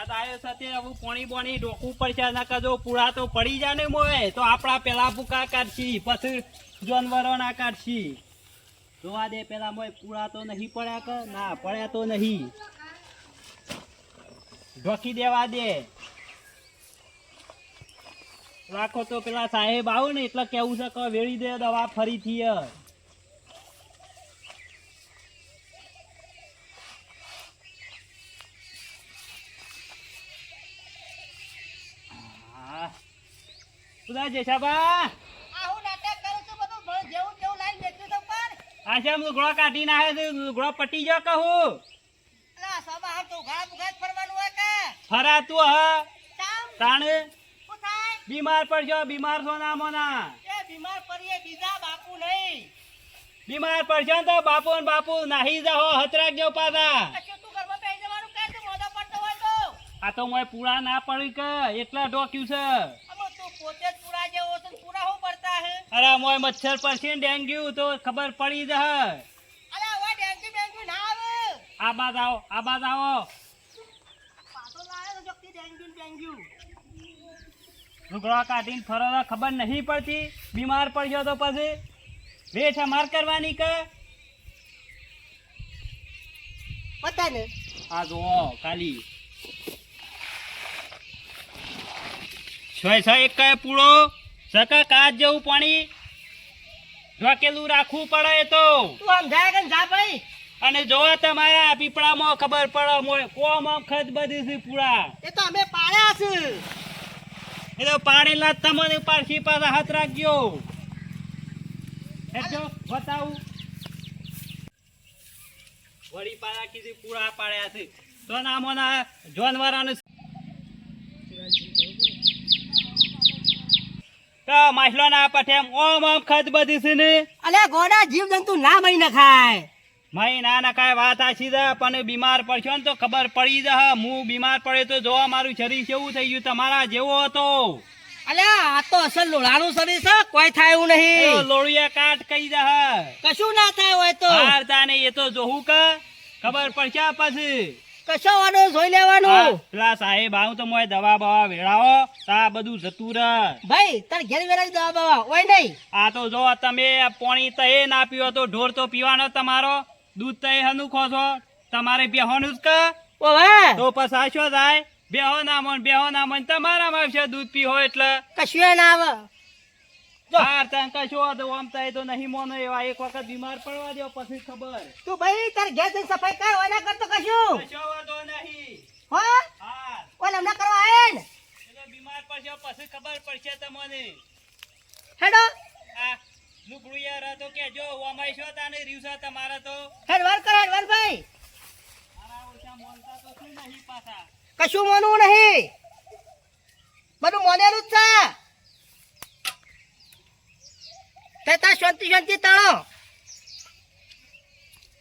વરસાદ તે પડી પડ્યા કે? ના, પડ્યા તો નહીં. ઢોકી દેવા દે. રાખો તો પેલા સાહેબ આવો ને, એટલે કેવું છે કે વેળી દે દવા ફરીથી તો પર આ છે લુગડો કાઢી નાખે છે લુગડો પટી જો કહું. અલા સભા હાર તો ઉઘાડા બુઘાડ ફરવાનું હોય કે? ફરા તું હ. તાણ? બીમાર પડજો બીમાર છો ના મોના. એ બીમાર પડીએ બીજા બાપુ નહીં. બીમાર પડશો તો બાપુ ને બાપુ નાહી જાઓ હતરાક જો પાછા. આ તો મોય પૂરા ના પડી કે એટલા ડોક્યું છે અમો તું પોતે જ પૂરા જેવો છે ને પૂરા હું પડતા હે અરે મોય મચ્છર પડશે ડેન્ગ્યુ તો ખબર પડી જ આ બાદ આવો આ બાદ આવો. લુગડો કાઢીને ફરો તો ખબર નહીં પડતી? બીમાર પડ્યો તો પછી? વેઠ માર કરવાની કે? પતા ને આ જુઓ કાલી છ છ એક પૂળો સકા કાચ જેવું પાણી ઢોકેલું રાખવું પડે તો. તું આમ જાય કે જા ભાઈ. અને જોવા તમારા પીપળામાં ખબર પડે મોય કોમ આમ ખત બધી છે પૂરા. એ તો અમે પાડ્યા છે. એ તો પાડેલા તમને પારખી પાછા હાથ રાખજો. હેઠો બતાવું. વળી પાડા કીધી પૂરા પાડ્યા છે. તો નામોના જાનવરોને તો માછલો ના પઠે ઓમ ઓમ ખત બધી છે ને. અલ્યા ગોડા જીવ જંતુ ના મહી ના ખાય મહી ના ના ખાય વાત આછી છે પણ બીમાર પડશો ને તો ખબર પડી જશે. હું બીમાર પડે તો જોવા મારું શરીર કેવું થઈ ગયું? તમારા જેવો હતો. અલ્યા આ તો અસલ લોળાનું શરીર છે કોઈ થાય એવું નહીં. લોળિયા કાટ કહી જશે. કશું ના થાય હોય તો. હારતા નહીં એ તો જોવું કે. ખબર પડશે પછી. કશો વાળો જોઈ લેવાનું? પેલા સાહેબ આવું તો મોય દવા બવા વેળાવો તા આ બધું જતું રહ. ભાઈ તાર ઘેર વેરાની દવા બવા ઓય નહીં. આ તો જો તમે પાણી તો એ ના પીવો તો ઢોર તો પીવાનો તમારો. દૂધ તો એ હનું ખો છો તમારે બેહોનું જ કે ઓ વાહ તો પસાશો જાય બેહો ના મન બેહો ના મન તમારા માં દૂધ પીવો એટલે. કશું ના આવે. હાર વાંધો આમ થાય તો નહીં મોનો એવા એક વખત બીમાર પડવા દો પછી ખબર. તું ભાઈ તાર ઘેર જઈને સફાઈ કર હોય કરતો કશું. કશો વાંધો નહીં. હો? હા ઓલ હમણાં કરવા આયે ને? એ બીમાર પડશે પછી ખબર પડશે તમને. હેડો. આ લુગડું યાર આ તો કેજો ઓમાઈ છો તાને રીવસા તમારા તો. હેડ વાર કર હેડ વાર ભાઈ. મારા ઓછા મોલતા તો શું નહીં પાછા. કશું મોનવું નહીં. બધું મોનેલું જ છે. તાર શાંતિ શાંતિ તાળો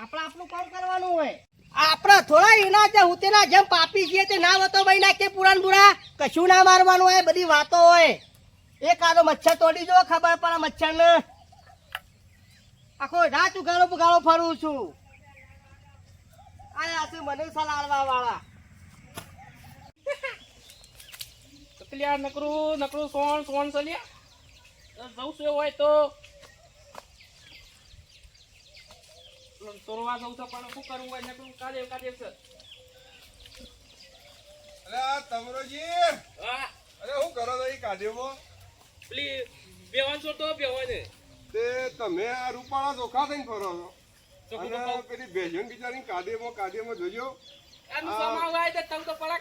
આપણે આપણું કામ કરવાનું હોય. આપણે થોડા એના જે હું તેના જેમ પાપી છીએ તે ના વતો ભાઈ નાખે પુરાણ બુરા. કશું ના મારવાનું હોય, બધી વાતો હોય. એક આનો મચ્છર તોડી જો ખબર પડે મચ્છર ને આખો રાત ઉગાડો બગાડો ફરું છું. આયા છે મને સલાડવા વાળા. નકરું નકરું સોણ સોણ સલિયા. જવું હોય તો તોરવા જવું તો પણ શું કરવું હોય નકલું કાઢે કાઢે છે. અરે આ તમરોજી અરે હું કરો તો એ કાઢ્યોમાં પેલી બેવાન છો તો બેવાય ને તે તમે આ રૂપાળા ચોખા થઈને ફરો છો. અને. પેલી ભેજન બિચારી કાઢ્યોમાં કાઢ્યોમાં જોજો. આનું આ- સમાવ આવે તો તમ તો પડા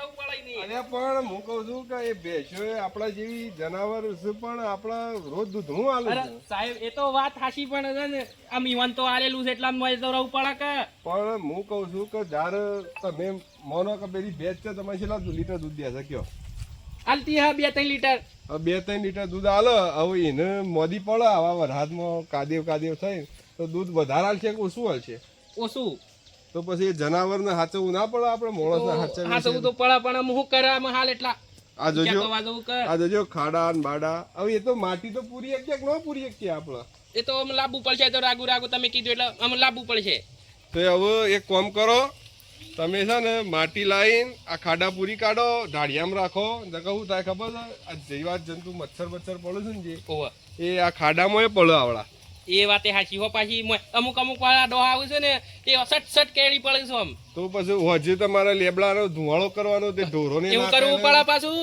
અને પણ હું કહું છું કે એ ભેંસો આપણા જેવી જનાવર છે પણ આપણા રોજ દૂધ હું આલે સાહેબ એ તો વાત હાશી પણ છે ને. આમ ઈવન તો આલેલું છે એટલા મજે તો રહું પડે કે. પણ હું કહું છું કે જ્યારે તમે મોનો કે પેલી ભેંસ છે તમે છેલ્લા લીટર દૂધ દે શક્યો? આલતી હા બે ત્રણ લીટર. બે ત્રણ લીટર દૂધ આલે હવે એને મોદી પડે આવા વરસાદમાં કાદેવ કાદેવ થઈ તો દૂધ વધારે હાલશે કે ઓછું હાલશે ઓછું. તો પછી જનાવરને હાચવવું ના પડે આપણે માણસને હા હાચવું તો પડે પણ હું કરે આમાં હાલ એટલા? આ જોજો. આ જોજો ખાડા ને બાડા. હવે એ તો માટી તો પૂરી એક ન પૂરી એક આપણે? એ તો આમ લાબુ પડશે તો રાગુ રાગુ તમે કીધું એટલે આમ લાબુ પડશે. તો હવે એક કામ કરો તમે છે ને માટી લાઈન આ ખાડા પૂરી કાઢો ઢાળિયામાં રાખો. ને કહું થાય ખબર છે આ જીવાત જંતુ મચ્છર મચ્છર પડે છે ને જે. એ આ ખાડામાં એ પડે આવડા. એ વાતે સાચી હો પાછી અમુક અમુક વાળા ડોહા આવું છે ને એ સટ સટ કેળી પડે છે આમ. તો પછી હજુ તમારે લેબડાનો ધુવાળો કરવાનો તે ઢોરોને એવું કરવું પડે પાછું.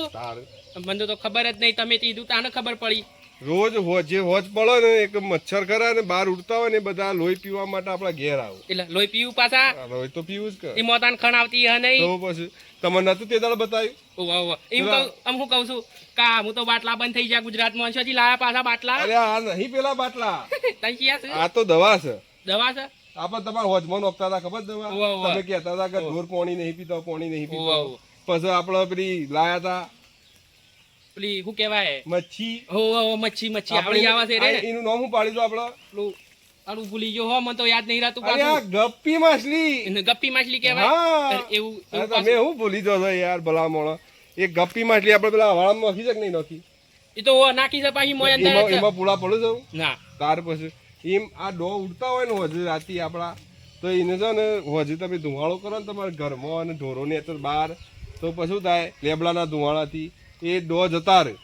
મને તો ખબર જ નહીં તમે કીધું તાને ખબર પડી. રોજ જે હોજ પડે ને એક મચ્છર ખરા ને બહાર ઉડતા હોય ને બધા લોહી પીવા માટે આપણા ઘેર આવો. એટલે લોહી પીવું પાછા? લોહી તો પીવું જ કરે મોતાન ખણ આવતી હે નહીં? તો પછી તમને નતું તે દાડે બતાવ્યું? ઓવે, ઓવે. એમ કહું આમ હું કહું છું કા હું તો બાટલા બંધ થઈ ગયા ગુજરાતમાં. શોથી લાયા પાછા બાટલા? અરે આ નહીં પેલા બાટલા. તઈ ક્યાં છે? આ તો દવા છે. દવા છે? આપણે તમારા હોજમાં નોખતા હતા ખબર દવા. તમે કહેતા હતા કે ઢોર પાણી નહીં પીતો પાણી નહીં પીતા. પછી આપણે પેલી લાયા હતા પેલી શું કહેવાય? મચ્છી. હો મચ્છી મચ્છી. આપણી આવા છે રે એનું નામ હું પાડી દો આપણો? પેલું આનું ભૂલી ગયો હો મને તો યાદ નહીં રહેતું અરે આ પાછું ગપ્પી માછલી. ગપ્પી માછલી કહેવાય? એવું તમે હું ભૂલી દો યાર ભલા મોણો એ ગપ્પી માછલી આપણે પેલા હવાળામાં નાખી છે કે નહીં નાખી? એ તો નાખી છે પાછી મોય અંદર એમાં પૂળા પડે છે ના. તાર પછી. એમ આ ડો ઉડતા હોય ને હજુ રાતી આપણા તો એને છે ને હજુ તમે ધુવાળો કરો ને તમારા ઘરમાં અને ઢોરોની અત્યારે બહાર તો પછી થાય? લેબડાના ધુવાળાથી એ ડો જતા રહે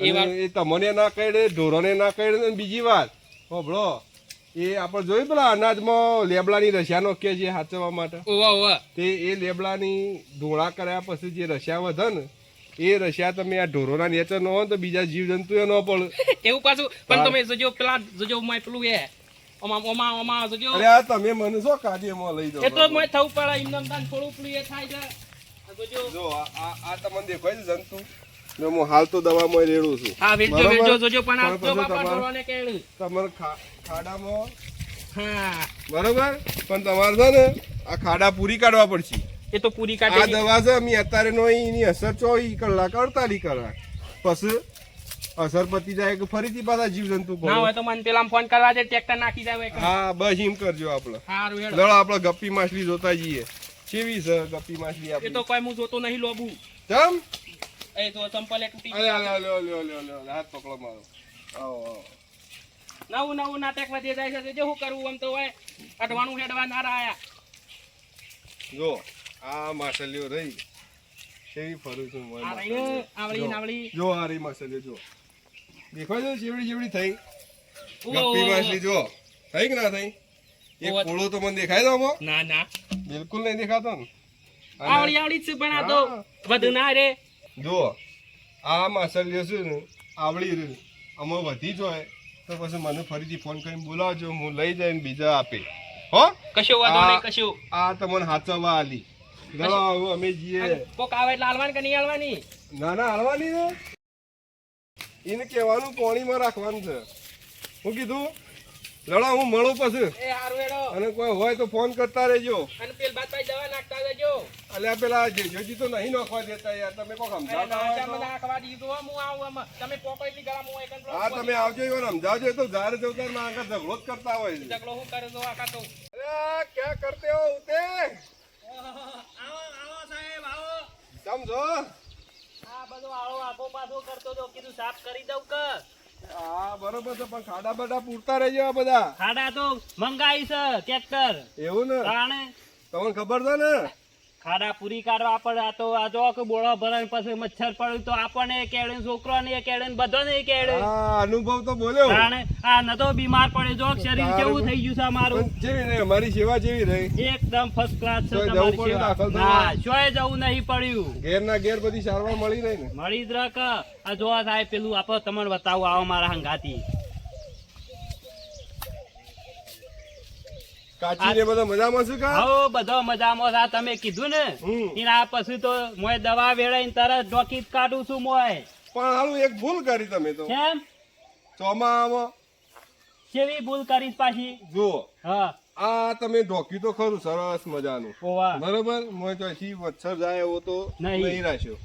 એ તમને ના કહેડે ઢોરોને ના કહેડે બીજી વાત હોભળો એ આપણે જોયું પેલા અનાજમાં લેબડાની રશિયા કે છે સાચવવા માટે? ઓવા ઓવા. તે એ લેબડાની ધોળા કર્યા પછી જે રશિયા વધે ને એ રશિયા તમે આ ઢોરોના નેચર નો તો બીજા જીવજંતુ એ ન પડે. એવું પાછું પણ તમે જોજો પેલા જોજો માય પેલું એ ઓમાં ઓમાં ઓમાં જોજો. અરે તમે મને શું કાર્યમાં લઈ જાઓ? એ તો મોય થવું પડે એમને એમ થોડું પેલું એ થાય છે. જોજો. જો આ આ તમને દેખાય છે જંતુ? હું હાલ તો દવામાં રેડું છું. હા વેચજો? વેચજો જોજો પણ આ તો બાપા ઢોરોને ઢોરવાને તમાર ખાડામાં હા. બરોબર? પણ તમારે છે ને આ ખાડા પૂરી કાઢવા પડશે. એ તો પૂરી આ દવા છે અમે અત્યારે નો એની અસર ચોવીસ કલાક અડતાલી કલાક. પછી અસર પતી જાય કે ફરીથી પાછા જીવજંતુ ના હોય તો મને પેલા ફોન કરવા દે ટ્રેક્ટર નાખી જાય હા બસ એમ કરજો આપણે સારું હેડો. આપણે ગપ્પી માછલી જોતા જઈએ. કેવી છે ગપ્પી માછલી એ તો આપણી કોઈ હું જોતો નહીં લોબુ. ચમ? એ તો સંપલ એક તૂટી અરે અરે લ્યો લ્યો લ્યો લ્યો હાથ પકડો મારો. આવો આવો. નવું નવું નાટક વધી જાય છે જો શું કરવું આમ તો હોય? અઢવાણું હેડવા ના રહ્યા જો આ માછલીઓ રહી. કેવી ફરું છું આ. રહી આવળી જો. નાવળી જો આ રહી માછલીઓ જો. દેખાય છે ચેવડી ચેવડી થઈ. ગપ્પી માછલી જો. થઈ કે ના થઈ? એક. પોળો તો મને દેખાય તો આમાં? ના ના. બિલકુલ નહીં દેખાતો ને. આવળી આવળી છે પણ આ તો. વધુ ના રે જો આ માછલીઓ છે ને આવડી આમાં વધી જોઈએ તો પછી મને ફરીથી ફોન કરીને બોલાવજો હું લઈ જઈને બીજા આપે. હો? કશું વાંધો નહીં કશું. આ તમને હાચવવા આલી. ગણો અમે જઈએ. કોક આવે એટલે હાલવાની કે નહીં હાલવાની? ના ના હાલવાની ને. એને કહેવાનું પાણીમાં રાખવાનું છે. હું કીધું લડા હું મળું પછી. અને કોઈ હોય તો ફોન કરતા રહેજો. અને પેલ બાદ જવા નાખતા જજો અલ્યા પેલા જેજોજી તો નહીં નાખવા દેતા યાર તમે કોક સમજાવતા દીધું હું આવું આમાં. તમે પોકો એટલી ગરમ કે હા તમે આવજો ઈવન સમજાવજો તો જારે જવતારમાં આગળ ઝઘડો જ કરતા હોય ઝઘડો શું કરે તો આખા તો. અરે ક્યાં કરતે હો ઉતે આવો આવો સાહેબ આવો. સમજો. આ બધો આવો આખો પાછો કરતો તો કીધું સાફ કરી દઉં કે. હા બરોબર છે પણ ખાડા બધા પૂરતા રહેજો આ બધા. ખાડા તો મંગાઈ છે ટ્રેક્ટર. એવું ને? તમને ખબર છે ને? ખાડા પૂરી કાઢવા પડે. આ તો આ જો કે બોળા ભરાય પછી મચ્છર પડ્યું તો આપણને કેળે છોકરાને કેળે બધાને કેળે. અનુભવ તો બોલ્યો. તાણે આ નતો બીમાર પડે જો શરીર કેવું થઈ ગયું છે મારું જેવી રહી અમારી સેવા જેવી રહી. એકદમ ફર્સ્ટ ક્લાસ છે તમારી સેવા. હા? શોય જવું નહીં પડ્યું. ઘેર ના ઘેર બધી સારવાર મળી રહી ને. મળી જ રક આ જો સાહેબ પેલું આપણે તમને બતાવું આવો મારા હંગાતી કાચી ને બધા મજામાં છે કા? હો બધો મજામાં આ તમે કીધું ને. એના પછી તો મોય દવા વેળાઈને તરત ડોકી કાઢું છું મોય. પણ હાલું એક ભૂલ કરી તમે તો. કેમ? ચોમામાં કેવી ભૂલ કરી પાછી? જુઓ. હા. આ તમે ઢોક્યું તો ખરું સરસ મજાનું. બરોબર? મોય ચોથી મચ્છર જાય એવો તો નહીં. રાખ્યો.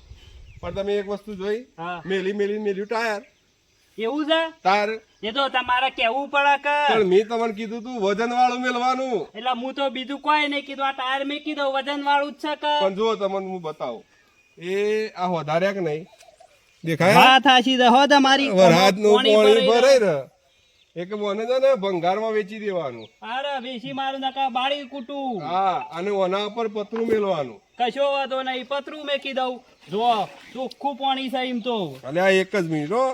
પણ તમે એક વસ્તુ જોઈ. હા. મેલી મેલી મેલ્યું ટાયર. એવું છે? તાર. એ તો તમારે કેવું પડે કે? પણ મેં તમને કીધું તું વજન વાળું મેલવાનું એટલે હું તો બીજું કોઈ નહીં કીધું. આ ટાયર મેં કીધું વજન વાળું જ છે કે? પણ જો તમને હું બતાવું. એ આ વધાર્યા કે નહીં? દેખાય? હા થાશી છે. હો તમારી વરસાદનું પાણી ભરાય ને એક મને છે ને ભંગારમાં વેચી દેવાનું. અરે વેચી મારું નકા બાળી કૂટું. હા અને ઓના ઉપર પતરું મેલવાનું કશો વાંધો નહીં. પતરું મેકી દઉં જો ચોખ્ખું પાણી છે એમ તો. અલ્યા એક જ મિનિટ હો.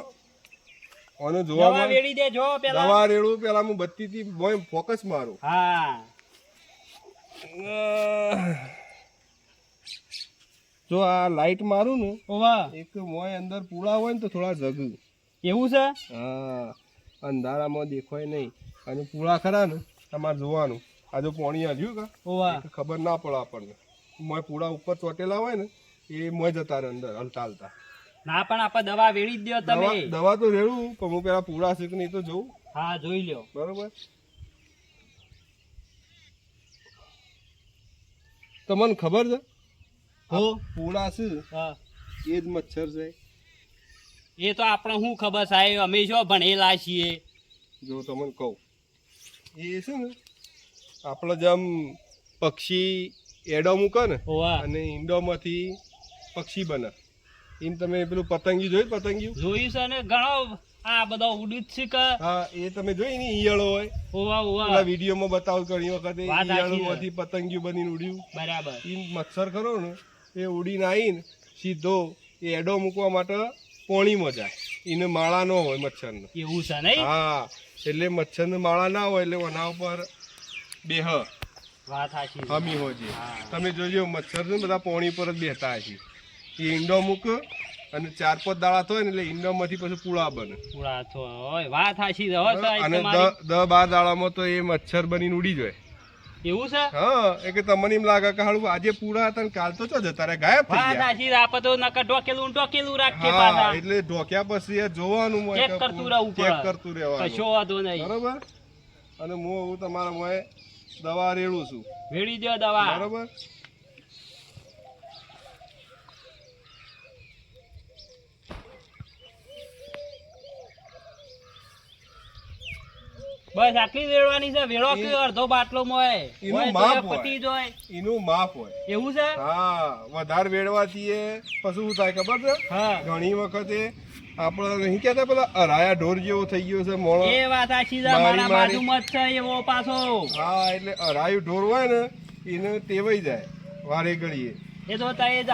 ઓનું જોવા વેડી દેજો પેલા. દવા રેડું પેલા હું બત્તી થી બોય ફોકસ મારું. હા. જો આ લાઈટ મારું ને ઓવા. એક મોય અંદર પૂળા હોય ને તો થોડા જગ. એવું છે? હા. અંધારામાં દેખાય નહીં. અને પૂળા ખરા ને તમારે જોવાનું. આ જો પાણી હલ્યું કા? ઓવા. ખબર ના પડે આપણને. મોય પૂળા ઉપર ચોટેલા હોય ને એ મોય જતા રહે અંદર હલતા હલતા. ના પણ આપણે દવા વેળી જ દો તમે. દવા દવા તો રેડું પણ હું પેલા પૂળા કે નહીં તો જોઉં. હા જોઈ લ્યો. બરોબર? તમને ખબર છે? હો. પૂળા છે હા. એ જ મચ્છર છે. એ તો આપણે શું ખબર સાહેબ? અમે જો ભણેલા છીએ. જો તમને કહું. એ છે ને આપણે જેમ પક્ષી એડો મૂકે ને અને ઈંડોમાંથી પક્ષી બને. એમ તમે પેલું પતંગી જોયું પતંગિયું? જોયું છે ને ઘણો આ બધા ઉડી છે કે? હા એ તમે જોઈ ને ઈયળો હોય. ઓવા ઓવા વિડીયોમાં બતાવ ઘણી વખતે. ઈયળોમાંથી પતંગિયું બનીને ઉડ્યું. બરાબર. એ મચ્છર ખરો ને એ ઉડીને આવીને સીધો એ એડો મૂકવા માટે પોણીમાં જાય. એને માળા ન હોય મચ્છરને. એવું છે નહીં? હા એટલે મચ્છરને માળા ના હોય એટલે એના ઉપર બેહ. વાત સાચી હમી હોય છે. તમે જોજો મચ્છર ને બધા પોણી પર જ બેઠા છે એ ઈંડો મૂક અને ચાર પાંચ દાળા થાય ને એટલે ઈંડોમાંથી પછી પૂળા બને. પૂરા હોય વાત સાચી છે અને દસ બાર દાડામાં તો એ મચ્છર બનીને ઉડી જાય. એવું છે? હા એ કે તમને એમ લાગે કે હાલું આજે પૂરા હતા ને કાલ તો ચો જતા રહ્યા ગાયબ થઈ ગયા. તો નકર ઢોકેલું ઢોકેલું રાખીએ હા પાછા. એટલે ઢોક્યા પછી એ જોવાનું હોય ચેક કરતું રહેવું ચેક કરતું રહેવાનું. કશો વાંધો નહીં. બરોબર? અને હું હું તમારા મોએ દવા રેડું છું. વેડી દો દવા. બરોબર? બસ આટલી વેડવાની છે વેળો કે અડધો બાટલો મોય. એનું માપ. પતી જોય. એનું માપ હોય. એવું છે? હા વધારે વેડવાથી એ પછી શું થાય ખબર છે? હા. ઘણી વખતે આપણે નહીં કહેતા પેલા અરાયા ઢોર જેવો થઈ ગયો છે મોળો એ વાત સાચી છે મારા. બાજુમાં જ છે એવો પાછો. હા એટલે અરાયું ઢોર હોય ને એને ટેવાઈ જાય વારે ઘડીએ. એ તો તરત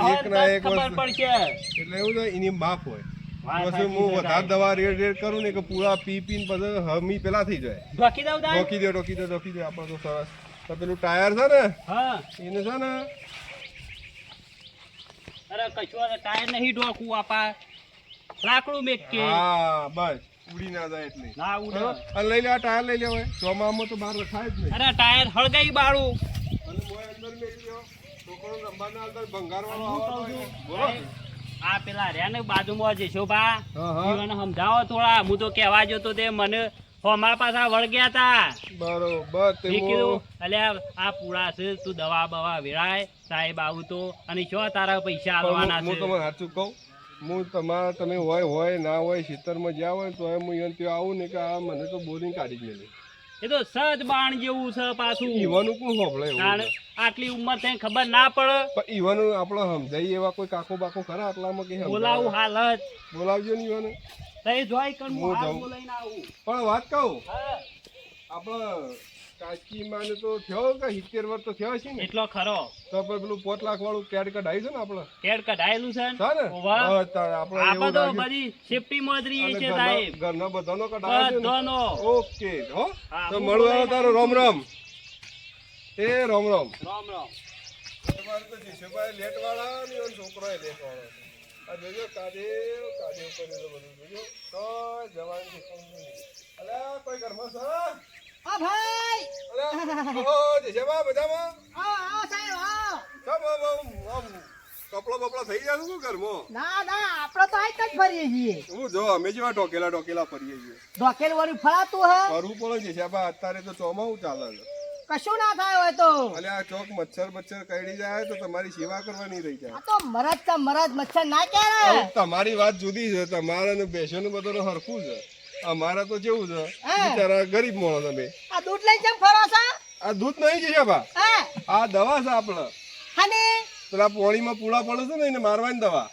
એક ખબર પડશે. એટલે એવું છે એની માપ હોય. પછી હું વધારે દવા રેડ રેડ કરું ને કે પૂરા પી પીને પછી હમી પેલા થઈ જાય. ઢોકી દઉં તાર? દે રોકી દે રોકી દે. આપણે તો સરસ. તો પેલું ટાયર છે ને હા. એને છે ને અરે કશું ટાયર નહીં ઢોકવું આપા. લાકડું મેક હા બસ. ઉડી ના જાય એટલે. ના ઉડે. અને લઈ લેવા ટાયર લઈ લેવાય ચોમામાં તો બહાર રખાય જ નહીં. અરે ટાયર હળગાઈ બાળું. અને મોય અંદર મેલી દો છોકરો રમવાના અંદર ભંગારવાનો. બોલો. આ પેલા રહ્યા ને બાજુમાં જે શોભા હા હા મને સમજાવો થોડા. હું તો કહેવા જતો તે મને અમારા પાછા વળગ્યા તા. બરોબર કીધું હું- આ પૂરા છે તું દવા બવા વેળાય સાહેબ આવું તો. અને શું તારા પૈસા આવવાના આલવાના હું તમને સાચું કહું હું તમારા તમે હોય હોય ના હોય ખેતરમાં જ્યાં હોય તો હું ત્યાં આવું ને કે આ મને તો બોરિંગ કાઢી જ મેલી. એ તો સજ બાણ જેવું છે પાછું. ઈવાનું કોણ હોભળે? આટલી ઉંમર થઈ ખબર ના પડે. ઈવાનું આપણે સમજાય એવા કોઈ કાકો બાકો ખરા આટલામાં કે બોલાવું જ. બોલાવજો ને ઈવાને. તઈ જોઈ કણ હું હાલ. બોલાઈને આવું. પણ વાત કહું? આપણે કાચી માને તો થયો કે સિત્તેર વર્ષ તો થયો છે ને? એટલો ખરો. તો આપણે પેલું પોત લાખ વાળું કેડ કઢાઈ છે ને આપણે? કેડ કઢાયેલું છે ને? છે ને? ઓવા. બસ તાર આપણે આ એવું બધો લાગ્યું. બધી સેફટી માં જ રહીએ છે સાહેબ. ઘરના બધાનો કઢાયો છે બધાનો. ઓકે હો. તો મળવા તારો રામ રામ એ રામ રામ રામ રામ તમારે તો જીશુભાઈ લેટ વાળા ને છોકરો લેટ વાળો આ જોજો કાદેવ કાદેવ કર્યું બધું જોજો. તો જવાનું છે. અલ્યા કોઈ ઘરમાં છે? હા ભાઈ. ઓહો સાહેબ આમ કપડો બપડો થઈ જાય શું ઘરમાં? ના ના આપણે તો આઈ જ ફરીએ છીએ. હું જો અમે જેવા ઢોકેલા ઢોકેલા ફરીએ છીએ. ઢોકેલ વાળું ફળાતું હે. ફરવું પડે છે જીશુભાઈ અત્યારે તો ચોમાવું ચાલે છે. કશું ના થાય હોય તો. અલે આ ચોક મચ્છર મચ્છર કરડી જાય તો તમારી સેવા કરવાની રહી જાય. આ તો મરદ તા મરદ મચ્છર ના કે તમારી વાત જુદી છે તમારે ને બેસવાનું બધું હરખું છે. અમારે તો જેવું છે. બિચારા ગરીબ મોણો તમે આ દૂધ લઈ કેમ ફરો છો? આ દૂધ નહીં છે બા આ દવા છે આપણે. અને પેલા પોણીમાં પૂળા પડે છે ને એને મારવાની દવા.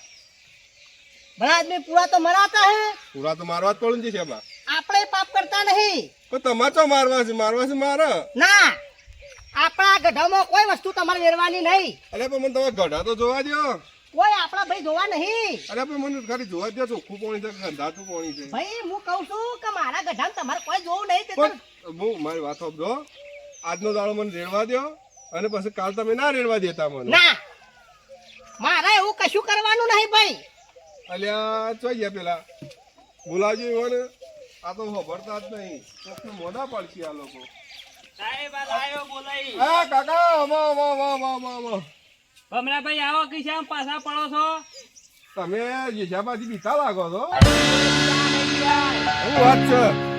ભલા આદમી પૂરા તો મરાતા હે. પૂરા તો મારવા જ પડે છે બા આપણે પાપ કરતા નહીં. પણ તમારે તો મારવા છે મારવા છે મારે. ના. આપણા ગઢામાં કોઈ વસ્તુ તમારે વેરવાની નહીં. અરે પણ મને તમે ગઢા તો જોવા દો કોઈ આપણા ભાઈ જોવા નહીં. અરે પણ મને ખાલી જોવા દે ચોખ્ખું પાણી છે કે ગંધાતું પાણી છે? ભાઈ હું કહું છું કે મારા ગઢામાં તમારે કોઈ જોવું નહીં તે તો હું મારી વાત સમજો આજનો દાડો મને રેડવા દો અને પછી કાલ તમે ના રેડવા દેતા મને. ના. મારે એવું કશું કરવાનું નહીં ભાઈ. અલ્યા ચોઈ ગયા પેલા. બોલાવજો મને આ તો ખબરતા જ નહીં. ચોખ્ખું મોઢા પડશે આ લોકો. સાહેબ આ લાયો બોલાઈ. હા કાકા વાહ વાહ વાહ વાહ વાહ વાહ ભમરાભાઈ આવો કે શ્યામ પાછા પડો છો. તમે યશાબાજી બીતા લાગો છો. શું વાત છે?